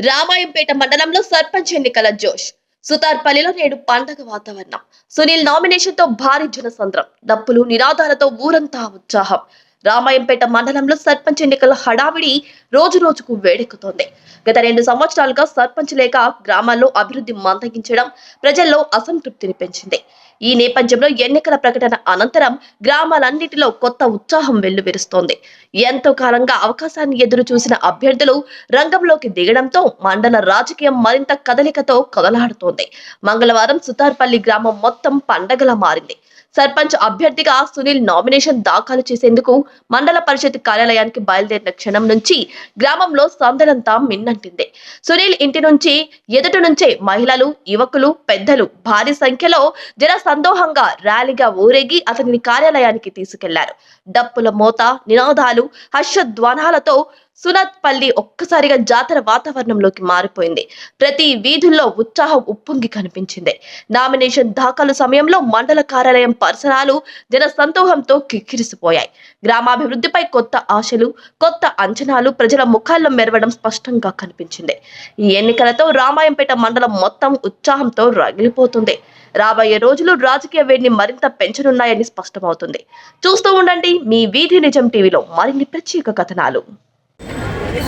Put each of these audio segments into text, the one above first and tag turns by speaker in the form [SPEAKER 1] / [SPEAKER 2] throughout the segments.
[SPEAKER 1] రామాయంపేట మండలంలో సర్పంచ్ ఎన్నికల జోష్. సుతార్పల్లిలో నేడు పండగ వాతావరణం. సునీల్ నామినేషన్తో భారీ జనసంద్రం. డప్పులు నినాదాలతో ఊరంతా ఉత్సాహం. రామాయంపేట మండలంలో సర్పంచ్ ఎన్నికల హడావిడి రోజు రోజుకు వేడెక్కుతోంది. గత రెండు సంవత్సరాలుగా సర్పంచ్ లేక గ్రామాల్లో అభివృద్ధి మందగించడం ప్రజల్లో అసంతృప్తిని పెంచింది. ఈ నేపథ్యంలో ఎన్నికల ప్రకటన అనంతరం గ్రామాలన్నిటిలో కొత్త ఉత్సాహం వెల్లువిరుస్తోంది. ఎంతో కాలంగా అవకాశాన్ని ఎదురు చూసిన అభ్యర్థులు రంగంలోకి దిగడంతో మండల రాజకీయం మరింత కదలికతో కదలాడుతోంది. మంగళవారం సుతార్పల్లి గ్రామం మొత్తం పండగలా మారింది. సర్పంచ్ అభ్యర్థిగా సునీల్ నామినేషన్ దాఖలు చేసేందుకు మండల పరిషత్ కార్యాలయానికి బయలుదేరిన క్షణం నుంచి గ్రామంలో సందడంతా మిన్నంటింది. సునీల్ ఇంటి నుంచి ఎదుటి నుంచే మహిళలు యువకులు పెద్దలు భారీ సంఖ్యలో జన సందోహంగా ర్యాలీగా ఊరేగి అతనిని కార్యాలయానికి తీసుకెళ్ళారు. డప్పుల మోత నినాదాలు హర్షధ్వానాలతో సునత్పల్లి ఒక్కసారిగా జాతర వాతావరణంలోకి మారిపోయింది. ప్రతి వీధుల్లో ఉత్సాహం ఉప్పొంగి కనిపించింది. నామినేషన్ దాఖలు సమయంలో మండల కార్యాలయం పరిసరాలు జన సంతోహంతో కిక్కిరిసిపోయాయి. గ్రామాభివృద్ధిపై కొత్త ఆశలు కొత్త అంచనాలు ప్రజల ముఖాల్లో మెరవడం స్పష్టంగా కనిపించింది. ఈ ఎన్నికలతో రామాయంపేట మండలం మొత్తం ఉత్సాహంతో రగిలిపోతుంది. రాబోయే రోజులు రాజకీయ వేడిని మరింత పెంచనున్నాయని స్పష్టమవుతుంది. చూస్తూ ఉండండి మీ వీధి నిజం టీవీలో మరిన్ని ప్రత్యేక కథనాలు.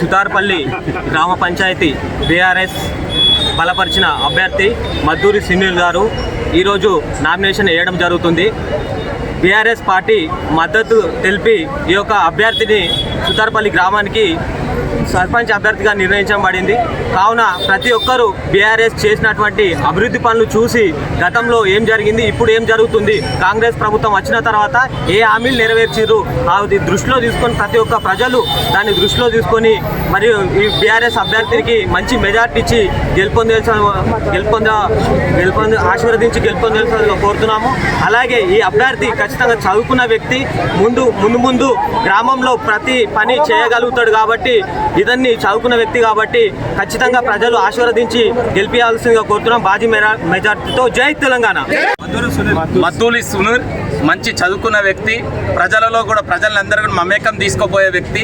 [SPEAKER 2] సుతార్పల్లి గ్రామ పంచాయతీ బీఆర్ఎస్ బలపరిచిన అభ్యర్థి మద్దూరి సునీల్ గారు ఈరోజు నామినేషన్ వేయడం జరుగుతుంది. బీఆర్ఎస్ పార్టీ మద్దతు తెలిపి ఈ యొక్క అభ్యర్థిని సుతార్పల్లి గ్రామానికి సర్పంచ్ అభ్యర్థిగా నిర్ణయించబడింది. కావున ప్రతి ఒక్కరూ బీఆర్ఎస్ చేసినటువంటి అభివృద్ధి పనులు చూసి గతంలో ఏం జరిగింది ఇప్పుడు ఏం జరుగుతుంది కాంగ్రెస్ ప్రభుత్వం వచ్చిన తర్వాత ఏ హామీలు నెరవేర్చారు అది దృష్టిలో తీసుకొని ప్రతి ఒక్క ప్రజలు దాన్ని దృష్టిలో తీసుకొని మరియు ఈ బీఆర్ఎస్ అభ్యర్థికి మంచి మెజార్టీ ఇచ్చి గెలుపొందాల్సిన గెలుపొంద గెలుపొంద ఆశీర్వదించి గెలుపొందాల్సిన కోరుతున్నాము. అలాగే ఈ అభ్యర్థి ఖచ్చితంగా చదువుకున్న వ్యక్తి ముందు ముందు ముందు గ్రామంలో ప్రతి పని చేయగలుగుతాడు కాబట్టి ఇదన్ని చదువుకున్న వ్యక్తి కాబట్టి ఖచ్చితంగా ప్రజలు ఆశీర్వదించి గెలిపించాల్సిందిగా కోరుతున్నాం. బాజీ మెరా మెజార్టీతో జై తెలంగాణ.
[SPEAKER 3] మద్దూలి సునీర్ మంచి చదువుకున్న వ్యక్తి ప్రజలలో కూడా ప్రజలందరూ కూడా మమేకం తీసుకుపోయే వ్యక్తి.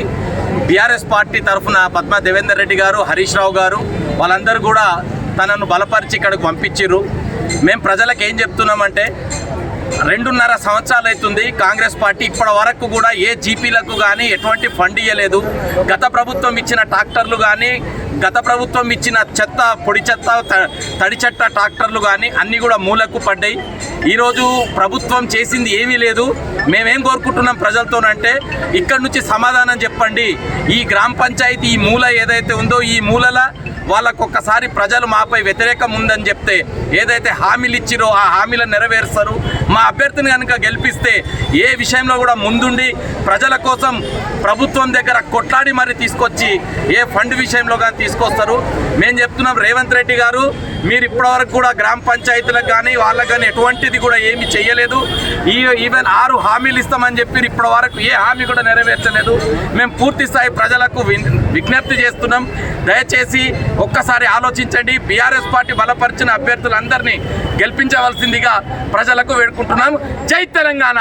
[SPEAKER 3] బీఆర్ఎస్ పార్టీ తరఫున పద్మా దేవేందర్ రెడ్డి గారు హరీష్ రావు గారు వాళ్ళందరూ కూడా తనను బలపరిచి ఇక్కడికి పంపించారు మేము ప్రజలకు ఏం చెప్తున్నామంటే రెండున్నర సంవత్సరాలు అవుతుంది కాంగ్రెస్ పార్టీ ఇప్పటి వరకు కూడా ఏ జీపీలకు కానీ ఎటువంటి ఫండ్ ఇవ్వలేదు గత ప్రభుత్వం ఇచ్చిన ట్రాక్టర్లు కానీ గత ప్రభుత్వం ఇచ్చిన చెత్త పొడి చెత్త తడి చెత్త ట్రాక్టర్లు కానీ అన్నీ కూడా మూలకు పడ్డాయి. ఈరోజు ప్రభుత్వం చేసింది ఏమీ లేదు. మేమేం కోరుకుంటున్నాం ప్రజలతోనంటే ఇక్కడ నుంచి సమాధానం చెప్పండి. ఈ గ్రామ పంచాయతీ ఈ మూల ఏదైతే ఉందో ఈ మూలల వాళ్ళకు ఒక్కసారి ప్రజలు మాపై వ్యతిరేకం ఉందని చెప్తే ఏదైతే హామీలు ఇచ్చిరో ఆ హామీలను నెరవేరుస్తారు. మా అభ్యర్థిని కనుక గెలిపిస్తే ఏ విషయంలో కూడా ముందుండి ప్రజల కోసం ప్రభుత్వం దగ్గర కొట్లాడి మరి తీసుకొచ్చి ఏ ఫండ్ విషయంలో కానీ తీసుకొస్తారు. మేము చెప్తున్నాం రేవంత్ రెడ్డి గారు మీరు ఇప్పటివరకు కూడా గ్రామ పంచాయతీలకు కానీ వాళ్ళకు కానీ ఎటువంటిది కూడా ఏమి చేయలేదు. ఈ ఈవెన్ ఆరు హామీలు ఇస్తామని చెప్పి ఇప్పటి వరకు ఏ హామీ కూడా నెరవేర్చలేదు. మేము పూర్తి స్థాయి ప్రజలకు విజ్ఞప్తి చేస్తున్నాం. దయచేసి ఒక్కసారి ఆలోచించండి. బీఆర్ఎస్ పార్టీ బలపరిచిన అభ్యర్థులందరినీ గెలిపించవలసిందిగా ప్రజలకు వేడుకుంటున్నాం. జై తెలంగాణ.